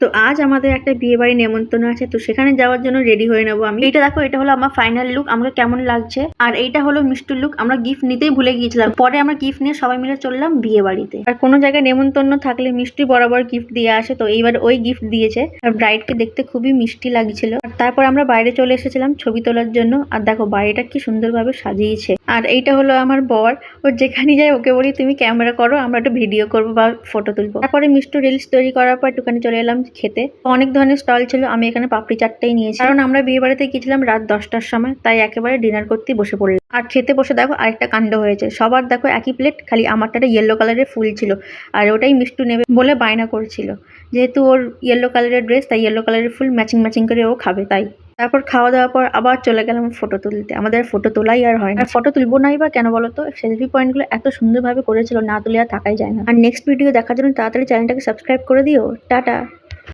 তো আজ আমাদের একটা বিয়ে বাড়ি নেমন্তন্ন আছে, তো সেখানে যাওয়ার জন্য রেডি হয়ে নেব আমি। এটা দেখো, এটা হলো আমার ফাইনাল লুক আমাকে কেমন লাগছে। আর এইটা হলো মিষ্টির লুক আমরা গিফট নিতেই ভুলে গিয়েছিলাম। পরে আমরা গিফট নিয়ে সবাই মিলে চললাম বিয়ে বাড়িতে আর কোনো জায়গায় নেমন্তন্ন থাকলে মিষ্টি বরাবর গিফট দিয়ে আসে, তো এইবার ওই গিফট দিয়েছে। আর ব্রাইডকে দেখতে খুবই মিষ্টি লাগছিল। আর তারপর আমরা বাইরে চলে এসেছিলাম ছবি তোলার জন্য। আর দেখো, বাড়িটা কি সুন্দরভাবে সাজিয়েছে। আর এইটা হলো আমার বর। ও যেখানে যায় ওকে বলি, তুমি ক্যামেরা করো, আমরা একটু ভিডিও করব বা ফটো তুলবো। তারপরে মিষ্টি রিলস তৈরি করার পর একটুখানি চলে এলাম খেতে। অনেক ধরনের স্টল ছিল, আমি এখানে পাপড়ি চাটটাই নিয়েছি। কারণ আমরা বিয়ে বাড়িতে গিয়েছিলাম রাত দশটার সময়, তাই একেবারে ডিনার করতে বসে পড়লাম। আর খেতে বসে দেখো আরেকটা কাণ্ড হয়েছে। সবার দেখো একই প্লেট খালি আমারটা ইয়েলো কালারের ফুল ছিল, আর ওটাই মিষ্টি নেবে বলে বায়না করছিল। যেহেতু ওর ইয়েলো কালারের ড্রেস তাই ইয়েলো কালারের ফুল ম্যাচিং ম্যাচিং করে ও খাবে, তাই। তারপর খাওয়া দাওয়ার পর আবার চলে গেলাম ফটো তুলতে। আমাদের ফটো তোলাই আর হয় না। আর ফটো তুলবো নাই বা কেন বলো তো? সেলফি পয়েন্টগুলো এত সুন্দরভাবে করেছিল, না তুলে আর থাকাই যায় না। আর নেক্সট ভিডিও দেখার জন্য তাড়াতাড়ি চ্যানেলটাকে সাবস্ক্রাইব করে দিও। টাটা!